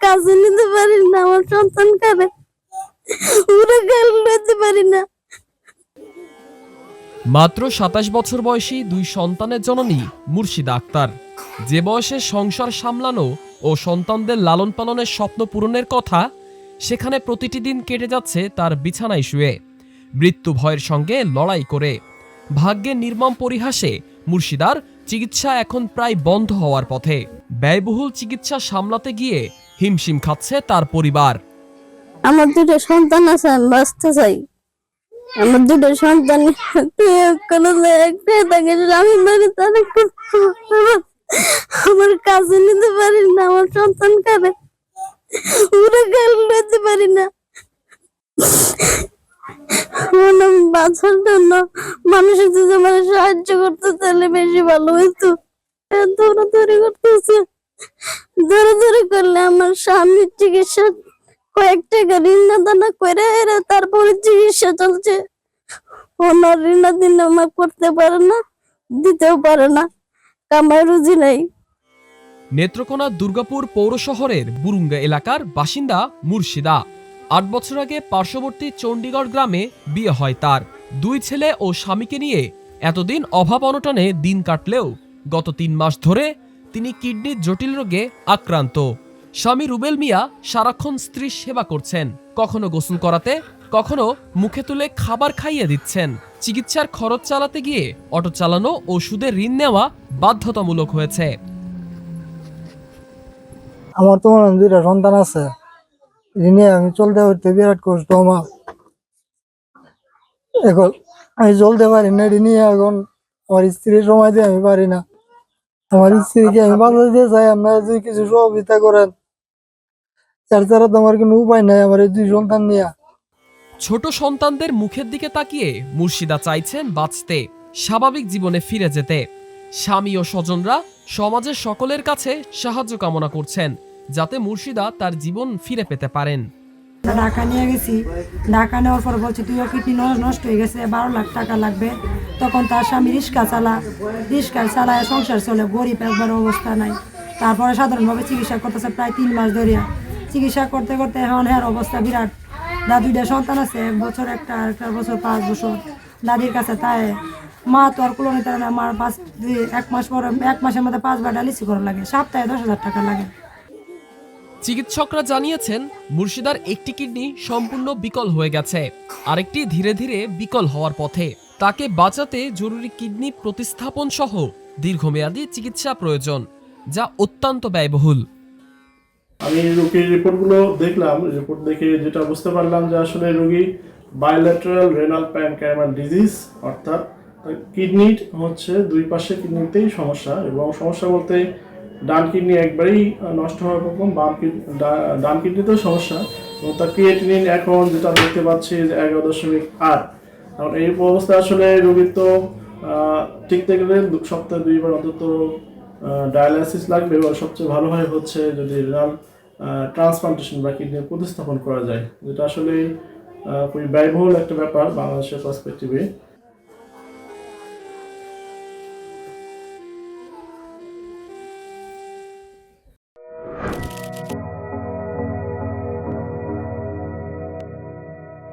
কাছে নিতে পারি না, আমার সন্তান কারে? ওরা গাল নিতে পারি না। মাত্র সাতাশ বছর বয়সী দুই সন্তানের জননী মুর্শিদা আক্তার। যে বয়সে সংসার সামলানো ও সন্তানদের লালন পালনের স্বপ্ন পূরণের কথা, সেখানে প্রতিটি দিন কেটে যাচ্ছে তার বিছানায় শুয়ে। মৃত্যু ভয়ের সঙ্গে লড়াই করে। ভাগ্যের নির্মম পরিহাসে মুর্শিদার চিকিৎসা এখন প্রায় বন্ধ হওয়ার পথে। ব্যয়বহুল চিকিৎসা সামলাতে গিয়ে হিমশিম খাচ্ছে তার পরিবার। আমার দুটো সন্তান আছে, আমি বাঁচতে চাই। আমার দুটো সন্তান কোনো থাকে আমি আমার কাজে নিতে পারি না, আমার সন্তান কারে ওরা গাল নিতে পারি না। বাঁচার জন্য মানুষের সাহায্য করতে তাহলে বেশি ভালো হইতো। এত ওরা তৈরি করতেছে। করলে আমার স্বামীর চিকিৎসা করে এরা চিকিৎসা চলছে। ওনার আমার করতে পারে না, দিতেও পারে না রুজি নাই। নেত্রকোনা দুর্গাপুর পৌর শহরের বুরুঙ্গা এলাকার বাসিন্দা মুর্শিদা। আট বছর আগে পার্শ্ববর্তী চণ্ডীগড় গ্রামে বিয়ে হয় তার। দুই ছেলে ও স্বামীকে নিয়ে এতদিন অভাব অনটনে দিন কাটলেও গত তিন মাস ধরে তিনি কিডনির জটিল রোগে আক্রান্ত। স্বামী রুবেল মিয়া সারাক্ষণ স্ত্রীর সেবা করছেন। কখনো গোসল করাতে, কখনো মুখে তুলে খাবার খাইয়ে দিচ্ছেন। চিকিৎসার খরচ চালাতে গিয়ে অটো চালানো ও সুদের ঋণ নেওয়া বাধ্যতামূলক হয়েছে। আমার তো দুইটা সন্তান আছে। ঋণে আমি চলতে উঠতে বিরাট কষ্ট আমার। এখন আমি চলতে পারি না, ঋণে এখন আমার স্ত্রীর সময় দিয়ে আমি পারি না। আমার স্ত্রীকে আমি বাঁচাতে চাই আপনারা যদি কিছু সহযোগিতা করেন। তার ছাড়া তো আমার কোনো উপায় নাই, আমার এই দুই সন্তান নিয়ে। ছোট সন্তানদের মুখের দিকে তাকিয়ে মুর্শিদা চাইছেন বাঁচতে, স্বাভাবিক জীবনে ফিরে যেতে। স্বামী ও স্বজনরা সমাজের সকলের কাছে সাহায্য কামনা করছেন, যাতে মুর্শিদা তার জীবন ফিরে পেতে পারেন। ঢাকা নিয়ে গেছি। ঢাকা নেওয়ার পর বলছে, তুইও কিডনি নষ্ট হয়ে গেছে? বারো লাখ টাকা লাগবে। তখন তার স্বামী রিক্সা চালা রিক্সা চালায়, সংসার চলে, গরিব একবার অবস্থা নাই। তারপরে সাধারণভাবে চিকিৎসা করতেছে প্রায় তিন মাস ধরিয়া। চিকিৎসা করতে করতে এখন হ্যাঁ অবস্থা বিরাট। দাদুটা সন্তান আছে, এক বছর একটা, আর একটা বছর পাঁচ বছর। দাদির কাছে তাই। মা তো আর কুলো নিতে না আমার পাঁচ এক মাস পরে এক মাসের মধ্যে পাঁচবার ডায়ালিসিস করা লাগে। সপ্তাহে দশ হাজার টাকা লাগে। চিকিৎসকরা জানিয়েছেন, মুর্শিদার একটি কিডনি সম্পূর্ণ বিকল হয়ে গেছে। আরেকটি ধীরে ধীরে বিকল হওয়ার পথে। তাকে বাঁচাতে জরুরি কিডনি প্রতিস্থাপন সহ দীর্ঘমেয়াদী চিকিৎসা প্রয়োজন, যা অত্যন্ত ব্যয়বহুল। আমি রোগীর রিপোর্টগুলো দেখলাম, রিপোর্ট দেখে যেটা বুঝতে পারলাম যে আসলে রোগী বায়োল্যাটারাল রেনাল প্যানক্যামার ডিজিজ অর্থাৎ কিডনির হচ্ছে দুই পাশে কিডনিতেই সমস্যা এবং সমস্যা বলতে ডান কিডনি একবারেই নষ্ট হওয়ার রকম বাম ডান কিডনিতেও সমস্যা। এবং তার ক্রিয়েটিনিন এখন যেটা দেখতে পাচ্ছি যে এগারো দশমিক আট। কারণ এই অবস্থায় আসলে রোগীর তো টিকতে গেলে দু- সপ্তাহে দুইবার অন্তত ডায়ালাইসিস লাগবে এবং সবচেয়ে ভালো হয় হচ্ছে যদি রেনাল ট্রান্সপ্লান্টেশন বা কিডনি প্রতিস্থাপন করা যায়। যেটা আসলে খুবই ব্যয়বহুল একটা ব্যাপার বাংলাদেশের পার্সপেক্টিভে